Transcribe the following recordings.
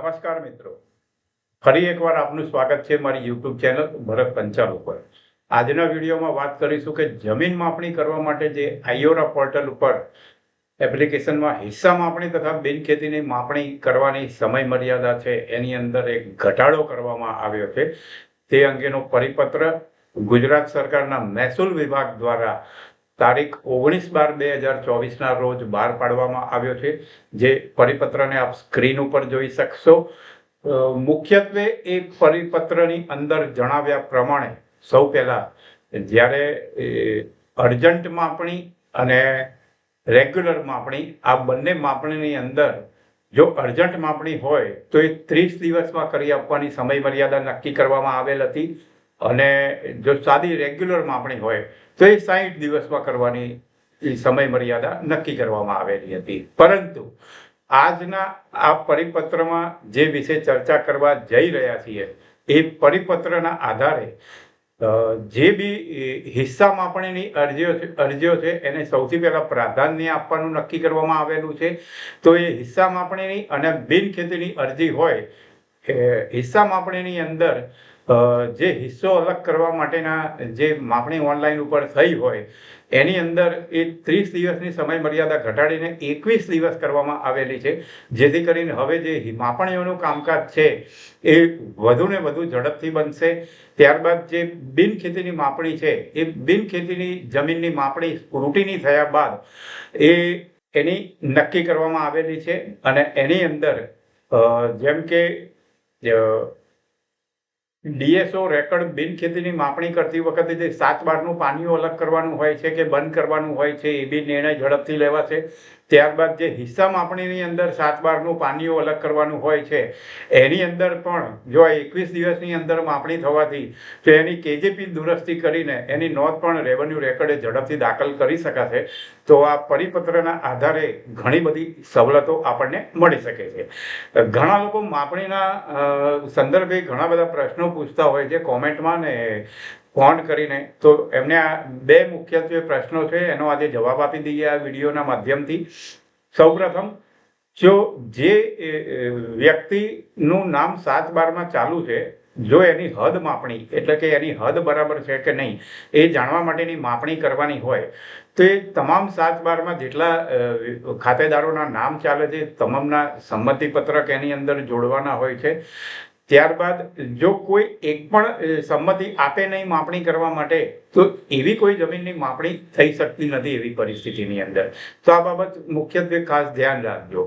નમસ્કાર મિત્રો. ફરી એકવાર આપનું સ્વાગત છે મારી યુટ્યુબ ચેનલ ભરત પંચાલ ઉપર. આજના વિડીયોમાં વાત કરીશું કે જમીન માપણી કરવા માટે જે આઈઓરા પોર્ટલ ઉપર એપ્લિકેશનમાં હિસ્સા માપણી તથા બિનખેતીની માપણી કરવાની સમય મર્યાદા છે, એની અંદર એક ઘટાડો કરવામાં આવ્યો છે. તે અંગેનો પરિપત્ર ગુજરાત સરકારના મહેસૂલ વિભાગ દ્વારા તારીખ ઓગણીસ બાર બે હજાર ચોવીસના રોજ બહાર પાડવામાં આવ્યો છે, જે પરિપત્રને આપ સ્ક્રીન ઉપર જોઈ શકશો. મુખ્યત્વે એ પરિપત્રની અંદર જણાવ્યા પ્રમાણે સૌ પહેલાં જ્યારે અર્જન્ટ માપણી અને રેગ્યુલર માપણી આ બંને માપણીની અંદર જો અર્જન્ટ માપણી હોય તો એ ત્રીસ દિવસમાં કરી આપવાની સમય મર્યાદા નક્કી કરવામાં આવેલ હતી. અને જો સાદી રેગ્યુલર માપણી હોય, તો એ સાહીઠ દિવસમાં કરવાની એ સમય મર્યાદા નક્કી કરવામાં આવેલી હતી. પરંતુ આજના આ પરિપત્રમાં જે વિશે ચર્ચા કરવા જઈ રહ્યા છીએ, એ પરિપત્રના આધારે જે બી હિસ્સા માપણીની અરજીઓ છે અરજીઓ છે, એને સૌથી પહેલાં પ્રાધાન્ય આપવાનું નક્કી કરવામાં આવેલું છે. તો એ હિસ્સા માપણીની અને બિનખેતીની અરજી હોય હિસ્સા માપણીની અંદર જે હિસ્સો અલગ કરવા માટેના જે માપણી ઓનલાઈન ઉપર થઈ હોય, એની અંદર એ ત્રીસ દિવસની સમય મર્યાદા ઘટાડીને એકવીસ દિવસ કરવામાં આવેલી છે. જેથી કરીને હવે જે માપણીઓનું કામકાજ છે, એ વધુ ને વધુ ઝડપથી બનશે. ત્યારબાદ જે બિનખેતીની માપણી છે, એ બિનખેતીની જમીનની માપણી રૂટીની થયા બાદ એ એની નક્કી કરવામાં આવેલી છે. અને એની અંદર જેમ કે ડીએસઓ રેકર્ડ બિનખેતીની માપણી કરતી વખતે જે સાત બારનું પાણીઓ અલગ કરવાનું હોય છે કે બંધ કરવાનું હોય છે એ બી નિર્ણય ઝડપથી લેવાશે. ત્યારબાદ જે હિસ્સા માપણીની અંદર સાત બારનું પાનીઓ અલગ કરવાનું હોય છે, એની અંદર પણ જો આ એકવીસ દિવસની અંદર માપણી થવાથી, તો એની કેજીપી દુરસ્તી કરીને એની નોંધ પણ રેવન્યુ રેકર્ડે ઝડપથી દાખલ કરી શકાશે, તો આ પરિપત્રના આધારે ઘણી બધી સવલતો આપણને મળી શકે છે. ઘણા લોકો માપણીના સંદર્ભે ઘણા બધા પ્રશ્નો પૂછતા હોય છે, કોમેન્ટમાં ને ફોન કરીને, તો એમને આ બે મુખ્યત્વે પ્રશ્નો છે, એનો આજે જવાબ આપી દઈએ આ વિડીયોના માધ્યમથી. સૌપ્રથમ, જો જે વ્યક્તિનું નામ સાત બારમાં ચાલુ છે, જો એની હદ માપણી, એટલે કે એની હદ બરાબર છે કે નહીં, એ જાણવા માટેની માપણી કરવાની હોય, તો એ તમામ સાત બારમાં જેટલા ખાતેદારોના નામ ચાલે છે, તમામના સંમતિપત્રક એની અંદર જોડવાના હોય છે ત્યારબાદ જો કોઈ એક પણ સંમતિ આપે નહીં માપણી કરવા માટે, તો એવી કોઈ જમીનની માપણી થઈ શકતી નથી એવી પરિસ્થિતિની અંદર. તો આ બાબત મુખ્યત્વે ખાસ ધ્યાન રાખજો.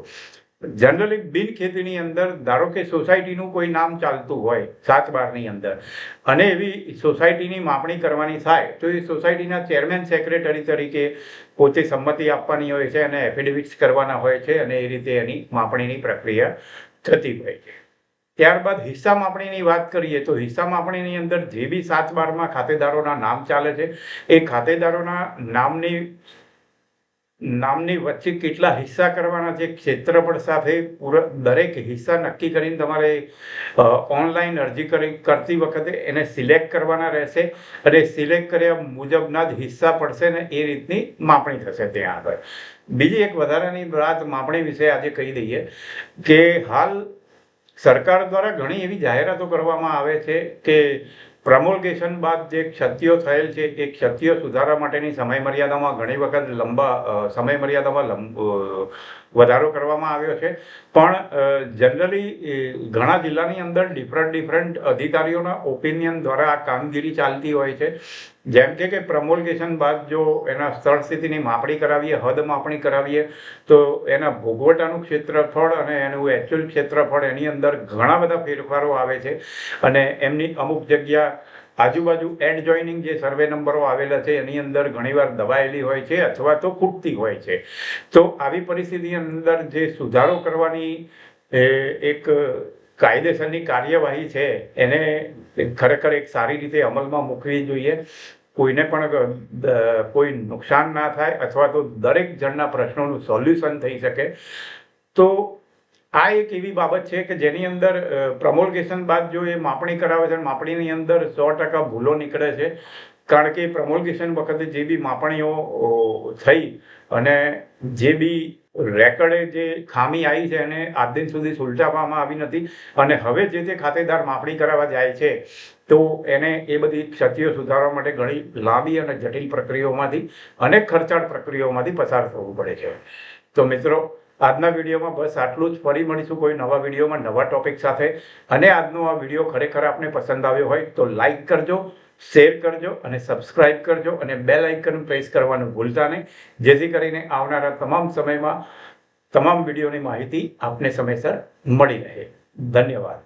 જનરલી બિન ખેતીની અંદર, ધારો કે સોસાયટીનું કોઈ નામ ચાલતું હોય, સાત બારની અંદર, અને એવી સોસાયટીની માપણી કરવાની થાય, તો એ સોસાયટીના ચેરમેન સેક્રેટરી તરીકે પોતે સંમતિ આપવાની હોય છે અને એફિડેવિટ્સ કરવાના હોય છે અને એ રીતે એની માપણીની પ્રક્રિયા થતી હોય છે. ત્યારબાદ હિસ્સા માપણીની વાત કરીએ તો હિસ્સા માપણીની અંદર જે બી સાત બારમાં ખાતેદારોના નામ ચાલે છે, એ ખાતેદારોના નામની નામની વચ્ચે કેટલા હિસ્સા કરવાના છે, ક્ષેત્રફળ સાથે દરેક હિસ્સા નક્કી કરીને તમારે ઓનલાઈન અરજી કરી, કરતી વખતે એને સિલેક્ટ કરવાના રહેશે અને સિલેક્ટ કર્યા મુજબના જ હિસ્સા પડશે ને એ રીતની માપણી થશે ત્યાં આગળ. બીજી એક વધારાની વાત માપણી વિશે આજે કહી દઈએ કે હાલ સરકાર દ્વારા ઘણી એવી જાહેરાતો કરવામાં આવે છે કે પ્રમોલ્ગેશન બાદ જે ક્ષતિઓ થયેલ છે, એ ક્ષતિઓ સુધારવા માટેની સમયમર્યાદામાં ઘણી વખત લંબા સમયમર્યાદામાં વધારો કરવામાં આવ્યો છે. પણ જનરલી ઘણા જિલ્લાની અંદર ડિફરન્ટ ડિફરન્ટ અધિકારીઓના ઓપિનિયન દ્વારા આ કામગીરી ચાલતી હોય છે. જેમ કે કે પ્રમોલ્ગેશન બાદ જો એના સ્થળ સ્થિતિની માપણી કરાવીએ, હદ માપણી કરાવીએ, તો એના ભોગવટાનું ક્ષેત્રફળ અને એનું એકચ્યુઅલ ક્ષેત્રફળ એની અંદર ઘણા બધા ફેરફારો આવે છે. અને એમની અમુક જગ્યા આજુબાજુ એન્ડ જોઈનિંગ જે સર્વે નંબરો આવેલા છે, એની અંદર ઘણીવાર દબાયેલી હોય છે અથવા તો ખૂટતી હોય છે. તો આવી પરિસ્થિતિ અંદર જે સુધારો કરવાની એક કાયદેસરની કાર્યવાહી છે, એને ખરેખર એક સારી રીતે અમલમાં મૂકવી જોઈએ. કોઈને પણ કોઈ નુકસાન ના થાય અથવા તો દરેક જણના પ્રશ્નોનું સોલ્યુશન થઈ શકે. તો આ એક એવી બાબત છે કે જેની અંદર પ્રમોલગેશન બાદ જો એ માપણી કરાવે છે માપણીની અંદર સો ટકા ભૂલો નીકળે છે, કારણ કે પ્રમોલગેશન વખતે જે બી માપણીઓ થઈ અને જે બી રેકર્ડે જે ખામી આવી છે એને આજ દિન સુધી સુલટાવવામાં આવી નથી અને હવે જે તે ખાતેદાર માપણી કરાવવા જાય છે, તો એને એ બધી ક્ષતિઓ સુધારવા માટે ઘણી લાંબી અને જટિલ પ્રક્રિયાઓમાંથી અનેક ખર્ચાળ પ્રક્રિયાઓમાંથી પસાર થવું પડે છે. તો મિત્રો આજના વિડીયોમાં બસ આટલું જ. ફરી મળીશું કોઈ નવા વિડીયોમાં નવા ટોપિક સાથે. અને આજનો આ વીડિયો ખરેખર આપને પસંદ આવ્યો હોય તો લાઈક કરજો, શેર કરજો અને સબસ્ક્રાઇબ કરજો અને બેલ આઇકન પ્રેસ કરવાનું ભૂલતા નહીં. જેથી કરીને આવનારા તમામ સમયમાં તમામ વિડીયોની માહિતી આપને સમયસર મળી રહે. ધન્યવાદ.